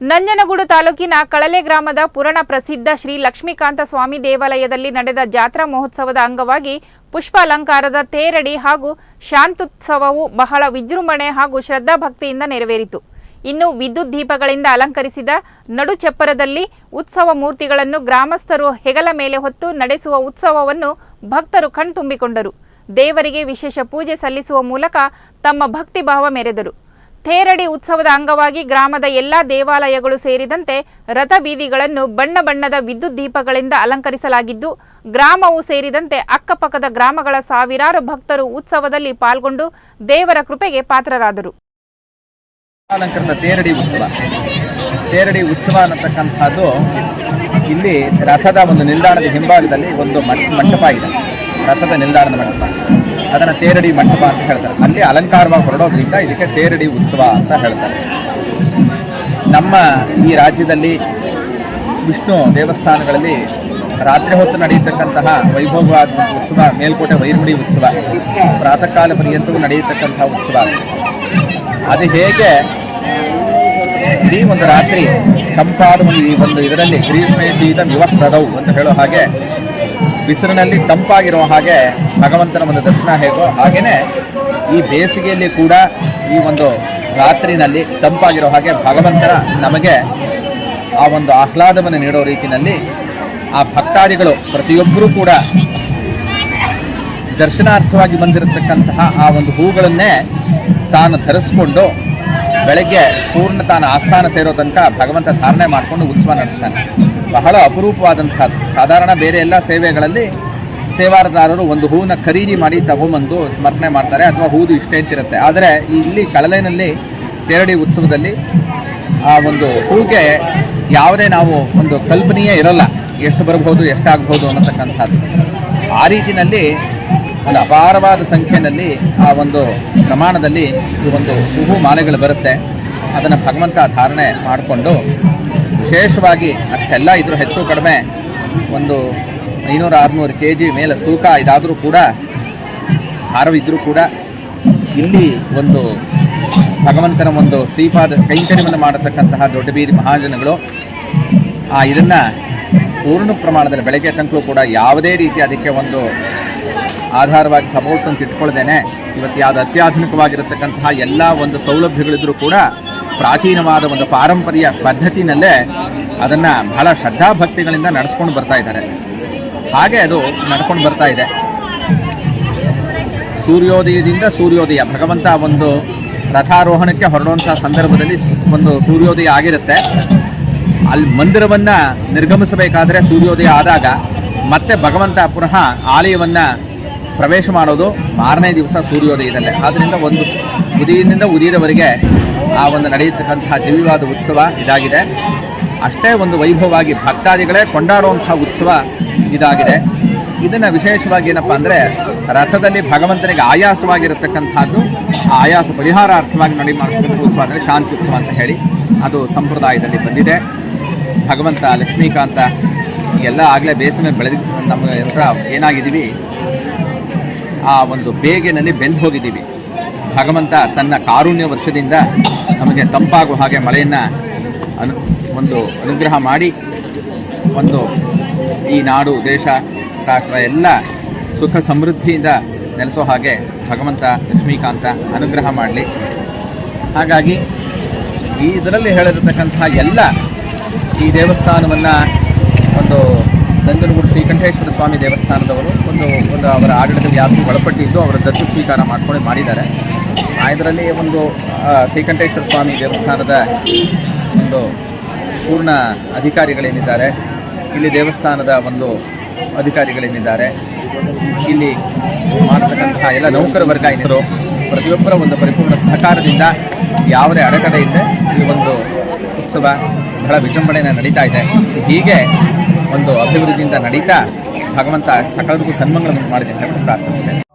ನಂಜನಗೂಡು ತಾಲೂಕಿನ ಕಳಲೆ ಗ್ರಾಮದ ಪುರಾಣ ಪ್ರಸಿದ್ಧ ಶ್ರೀ ಲಕ್ಷ್ಮೀಕಾಂತ ಸ್ವಾಮಿ ದೇವಾಲಯದಲ್ಲಿ ನಡೆದ ಜಾತ್ರಾ ಮಹೋತ್ಸವದ ಅಂಗವಾಗಿ ಪುಷ್ಪಾಲಂಕಾರದ ತೇರಡಿ ಹಾಗೂ ಶಾಂತೋತ್ಸವವು ಬಹಳ ವಿಜೃಂಭಣೆ ಹಾಗೂ ಶ್ರದ್ಧಾಭಕ್ತಿಯಿಂದ ನೆರವೇರಿತು. ಇನ್ನು ವಿದ್ಯುತ್ ದೀಪಗಳಿಂದ ಅಲಂಕರಿಸಿದ ನಡು ಚಪ್ಪರದಲ್ಲಿ ಉತ್ಸವ ಮೂರ್ತಿಗಳನ್ನು ಗ್ರಾಮಸ್ಥರು ಹೆಗಲ ಮೇಲೆ ಹೊತ್ತು ನಡೆಸುವ ಉತ್ಸವವನ್ನು ಭಕ್ತರು ಕಣ್ತುಂಬಿಕೊಂಡರು. ದೇವರಿಗೆ ವಿಶೇಷ ಪೂಜೆ ಸಲ್ಲಿಸುವ ಮೂಲಕ ತಮ್ಮ ಭಕ್ತಿ ಭಾವ ಮೆರೆದರು. ಥೇರಡಿ ಉತ್ಸವದ ಅಂಗವಾಗಿ ಗ್ರಾಮದ ಎಲ್ಲಾ ದೇವಾಲಯಗಳು ಸೇರಿದಂತೆ ರಥ ಬೀದಿಗಳನ್ನು ಬಣ್ಣ ಬಣ್ಣದ ವಿದ್ಯುತ್ ದೀಪಗಳಿಂದ ಅಲಂಕರಿಸಲಾಗಿದ್ದು, ಗ್ರಾಮವು ಸೇರಿದಂತೆ ಅಕ್ಕಪಕ್ಕದ ಗ್ರಾಮಗಳ ಸಾವಿರಾರು ಭಕ್ತರು ಉತ್ಸವದಲ್ಲಿ ಪಾಲ್ಗೊಂಡು ದೇವರ ಕೃಪೆಗೆ ಪಾತ್ರರಾದರು. ಅಲಂಕೃತ ತೇರಡಿ ಉತ್ಸವ. ತೇರಡಿ ಉತ್ಸವ ಅನ್ನತಕ್ಕಂಥದ್ದು ಇಲ್ಲಿ ರಥದ ಒಂದು ನಿಲ್ದಾಣದ ಹಿಂಭಾಗದಲ್ಲಿ ಒಂದು ಮಂಟಪ ಇದೆ. ರಥದ ನಿಲ್ದಾಣದ ಮಂಟಪ. ಅದನ್ನು ತೇರಡಿ ಮಂಟಪ ಅಂತ ಹೇಳ್ತಾರೆ. ಅಲ್ಲಿ ಅಲಂಕಾರವಾಗಿ ಹೊರಡೋದ್ರಿಂದ ಇದಕ್ಕೆ ತೇರಡಿ ಉತ್ಸವ ಅಂತ ಹೇಳ್ತಾರೆ. ನಮ್ಮ ಈ ರಾಜ್ಯದಲ್ಲಿ ವಿಷ್ಣು ದೇವಸ್ಥಾನಗಳಲ್ಲಿ ರಾತ್ರಿ ಹೊತ್ತು ನಡೆಯತಕ್ಕಂತಹ ವೈಭವವಾದ ಉತ್ಸವ, ಮೇಲ್ಕೋಟೆ ವೈರುಡಿ ಉತ್ಸವ ಪ್ರಾತಃ ಕಾಲ ಪರ್ಯಂತವೂ ನಡೆಯತಕ್ಕಂತಹ ಉತ್ಸವ. ಅದು. ಹೇಗೆ? ಇಡೀ ಒಂದು ರಾತ್ರಿ ತಂಪಾದ ಒಂದು ಈ ಒಂದು ಇದರಲ್ಲಿ ಗ್ರೀಷ್ಮೇಶೀತ ಪ್ರದವು ಅಂತ ಹೇಳೋ ಹಾಗೆ ಬಿಸಿಲಿನಲ್ಲಿ ತಂಪಾಗಿರೋ ಹಾಗೆ ಭಗವಂತನ ಒಂದು ದರ್ಶನ ಹೇಗೋ ಹಾಗೆಯೇ ಈ ಬೇಸಿಗೆಯಲ್ಲಿ ಕೂಡ ಈ ಒಂದು ರಾತ್ರಿನಲ್ಲಿ ತಂಪಾಗಿರೋ ಹಾಗೆ ಭಗವಂತನ ನಮಗೆ ಆ ಒಂದು ಆಹ್ಲಾದವನ್ನು ನೀಡೋ ರೀತಿಯಲ್ಲಿ ಆ ಭಕ್ತಾದಿಗಳು ಪ್ರತಿಯೊಬ್ಬರೂ ಕೂಡ ದರ್ಶನಾರ್ಥವಾಗಿ ಬಂದಿರತಕ್ಕಂತಹ ಆ ಒಂದು ಹೂಗಳನ್ನೇ ತಾನು ಧರಿಸ್ಕೊಂಡು ಬೆಳಗ್ಗೆ ಪೂರ್ಣ ತಾನು ಆಸ್ಥಾನ ಸೇರೋ ತನಕ ಭಗವಂತ ಧಾರಣೆ ಮಾಡಿಕೊಂಡು ಉತ್ಸವ ನಡೆಸ್ತಾನೆ. ಬಹಳ ಅಪರೂಪವಾದಂಥದ್ದು ಸಾಧಾರಣ ಬೇರೆ ಎಲ್ಲ ಸೇವೆಗಳಲ್ಲಿ ಸೇವಾರದಾರರು ಒಂದು ಹೂವನ್ನ ಖರೀದಿ ಮಾಡಿ ತಗೊಂಬಂದು ಸ್ಮರಣೆ ಮಾಡ್ತಾರೆ ಅಥವಾ ಹೂದು ಇಷ್ಟೇ ಅಂತಿರುತ್ತೆ ಆದರೆ ಇಲ್ಲಿ ಕಳಲೆನಲ್ಲಿ ತೇರಡಿ ಉತ್ಸವದಲ್ಲಿ ಆ ಒಂದು ಹೂಗೆ ಯಾವುದೇ ನಾವು ಒಂದು ಕಲ್ಪನೆಯೇ ಇರಲ್ಲ. ಎಷ್ಟು ಬರಬಹುದು, ಎಷ್ಟಾಗಬಹುದು ಅನ್ನತಕ್ಕಂಥದ್ದು. ಆ ರೀತಿಯಲ್ಲಿ ಒಂದು ಅಪಾರವಾದ ಸಂಖ್ಯೆಯಲ್ಲಿ ಆ ಒಂದು ಪ್ರಮಾಣದಲ್ಲಿ ಒಂದು ಹೂವು ಮಾಲೆಗಳು ಬರುತ್ತೆ. ಅದನ್ನು ಭಗವಂತ ಧಾರಣೆ ಮಾಡಿಕೊಂಡು ವಿಶೇಷವಾಗಿ ಅಷ್ಟೆಲ್ಲ ಇದ್ರೂ ಹೆಚ್ಚು ಕಡಿಮೆ ಒಂದು ಐನೂರು ಆರುನೂರು ಕೆ ಜಿ ಮೇಲೆ ತೂಕ ಇದಾದರೂ ಕೂಡ ಭಾರವಿದ್ದರೂ ಕೂಡ ಇಲ್ಲಿ ಒಂದು ಭಗವಂತನ ಒಂದು ಶ್ರೀಪಾದ ಕೈಂಕರ್ಯವನ್ನು ಮಾಡತಕ್ಕಂತಹ ದೊಡ್ಡ ಬೀದಿ ಮಹಾಜನಗಳು ಆ ಇದನ್ನು ಪೂರ್ಣ ಪ್ರಮಾಣದಲ್ಲಿ ಬೆಳಗ್ಗೆ ತನಕಲೂ ಕೂಡ ಯಾವುದೇ ರೀತಿ ಅದಕ್ಕೆ ಒಂದು ಆಧಾರವಾಗಿ ಸಪೋರ್ಟ್ ಅಂತ ಇಟ್ಕೊಳ್ದೇನೆ. ಇವತ್ತು ಯಾವುದು ಅತ್ಯಾಧುನಿಕವಾಗಿರತಕ್ಕಂತಹ ಎಲ್ಲ ಒಂದು ಸೌಲಭ್ಯಗಳಿದ್ದರೂ ಕೂಡ ಪ್ರಾಚೀನವಾದ ಒಂದು ಪಾರಂಪರ್ಯ ಪದ್ಧತಿನಲ್ಲೇ ಅದನ್ನ ಬಹಳ ಶ್ರದ್ಧಾಭಕ್ತಿಗಳಿಂದ ನಡೆಸ್ಕೊಂಡು ಬರ್ತಾ ಇದ್ದಾರೆ. ಹಾಗೆ ಅದು ನಡ್ಕೊಂಡು ಬರ್ತಾ ಇದೆ. ಸೂರ್ಯೋದಯದಿಂದ ಸೂರ್ಯೋದಯ, ಭಗವಂತ ಒಂದು ರಥಾರೋಹಣಕ್ಕೆ ಹೊರಡುವಂಥ ಸಂದರ್ಭದಲ್ಲಿ ಒಂದು ಸೂರ್ಯೋದಯ ಆಗಿರುತ್ತೆ. ಅಲ್ಲಿ ಮಂದಿರವನ್ನ ನಿರ್ಗಮಿಸಬೇಕಾದ್ರೆ ಸೂರ್ಯೋದಯ ಆದಾಗ ಮತ್ತೆ ಭಗವಂತ ಪುನಃ ಆಲಯವನ್ನ ಪ್ರವೇಶ ಮಾಡೋದು ಮಾರನೇ ದಿವಸ ಸೂರ್ಯೋದಯದಲ್ಲೇ. ಆದ್ದರಿಂದ ಒಂದು ಉದಯದಿಂದ ಉದಯದವರೆಗೆ ಆ ಒಂದು ನಡೆಯತಕ್ಕಂತಹ ದಿವ್ಯವಾದ ಉತ್ಸವ ಇದಾಗಿದೆ. ಅಷ್ಟೇ ಒಂದು ವೈಭವವಾಗಿ ಭಕ್ತಾದಿಗಳೇ ಕೊಂಡಾಡುವಂತಹ ಉತ್ಸವ ಇದಾಗಿದೆ. ಇದನ್ನು ವಿಶೇಷವಾಗಿ ಏನಪ್ಪ ಅಂದರೆ ರಥದಲ್ಲಿ ಭಗವಂತನಿಗೆ ಆಯಾಸವಾಗಿರತಕ್ಕಂಥದ್ದು ಆಯಾಸ ಆಯಾಸ ಪರಿಹಾರಾರ್ಥವಾಗಿ ನಡೆ ಮಾಡ್ತಕ್ಕಂಥ ಉತ್ಸವ ಅಂದರೆ ಶಾಂತಿ ಉತ್ಸವ ಅಂತ ಹೇಳಿ ಅದು ಸಂಪ್ರದಾಯದಲ್ಲಿ ಬಂದಿದೆ. ಭಗವಂತ ಲಕ್ಷ್ಮೀಕಾಂತ ಎಲ್ಲ ಆಗಲೇ ಬೇಸಿಗೆ ಬೆಳೆದಿದ್ದ ನಮ್ಮ ಹತ್ರ ಏನಾಗಿದ್ದೀವಿ ಆ ಒಂದು ಬೇಗೆನಲ್ಲಿ ಬೆಂದು ಹೋಗಿದ್ದೀವಿ. ಭಗವಂತ ತನ್ನ ಕಾರುಣ್ಯ ವರ್ಷದಿಂದ ನಮಗೆ ತಂಪಾಗುವ ಹಾಗೆ ಮಳೆಯನ್ನು ಅನು, ಒಂದು ಅನುಗ್ರಹ ಮಾಡಿ, ಒಂದು ಈ ನಾಡು, ದೇಶ, ರಾಷ್ಟ್ರ ಎಲ್ಲ ಸುಖ ಸಮೃದ್ಧಿಯಿಂದ ನೆಲೆಸೋ ಹಾಗೆ ಭಗವಂತ ಲಕ್ಷ್ಮೀಕಾಂತ ಅನುಗ್ರಹ ಮಾಡಲಿ. ಹಾಗಾಗಿ ಈ ಇದರಲ್ಲಿ ಹೇಳಿರತಕ್ಕಂತಹ ಎಲ್ಲ ಈ ದೇವಸ್ಥಾನವನ್ನು ಒಂದು ನಂಜನಗೂಡು ಶ್ರೀಕಂಠೇಶ್ವರ ಸ್ವಾಮಿ ದೇವಸ್ಥಾನದವರು ಒಂದು ಒಂದು ಅವರ ಆಡಳಿತ ವ್ಯಾಪ್ತಿ ಒಳಪಟ್ಟಿದ್ದು ಅವರ ದತ್ತು ಸ್ವೀಕಾರ ಮಾಡ್ಕೊಂಡು ಮಾಡಿದ್ದಾರೆ. ಇದರಲ್ಲಿ ಒಂದು ಶ್ರೀಕಂಠೇಶ್ವರ ಸ್ವಾಮಿ ದೇವಸ್ಥಾನದ ಒಂದು ಪೂರ್ಣ ಅಧಿಕಾರಿಗಳೇನಿದ್ದಾರೆ, ಇಲ್ಲಿ ದೇವಸ್ಥಾನದ ಒಂದು ಅಧಿಕಾರಿಗಳೇನಿದ್ದಾರೆ, ಇಲ್ಲಿ ಮಾಡತಕ್ಕಂತಹ ಎಲ್ಲ ನೌಕರ ವರ್ಗ ಏನಿರೋ ಪ್ರತಿಯೊಬ್ಬರ ಒಂದು ಪರಿಪೂರ್ಣ ಸಹಕಾರದಿಂದ ಯಾವುದೇ ಅಡೆತಡೆ ಇಲ್ಲದೆ ಈ ಒಂದು ಉತ್ಸವ, ಬಹಳ ವಿಜೃಂಭಣೆಯನ್ನು ನಡೀತಾ ಇದೆ. ಹೀಗೆ ಒಂದು ಅಭಿವೃದ್ಧಿಯಿಂದ ನಡೀತಾ ಭಗವಂತ ಸಕಲರಿಗೂ ಸನ್ಮಂಗಳವನ್ನು ಮಾಡಿದೆ ಅಂತ ಪ್ರಾರ್ಥಿಸ್ತೇನೆ.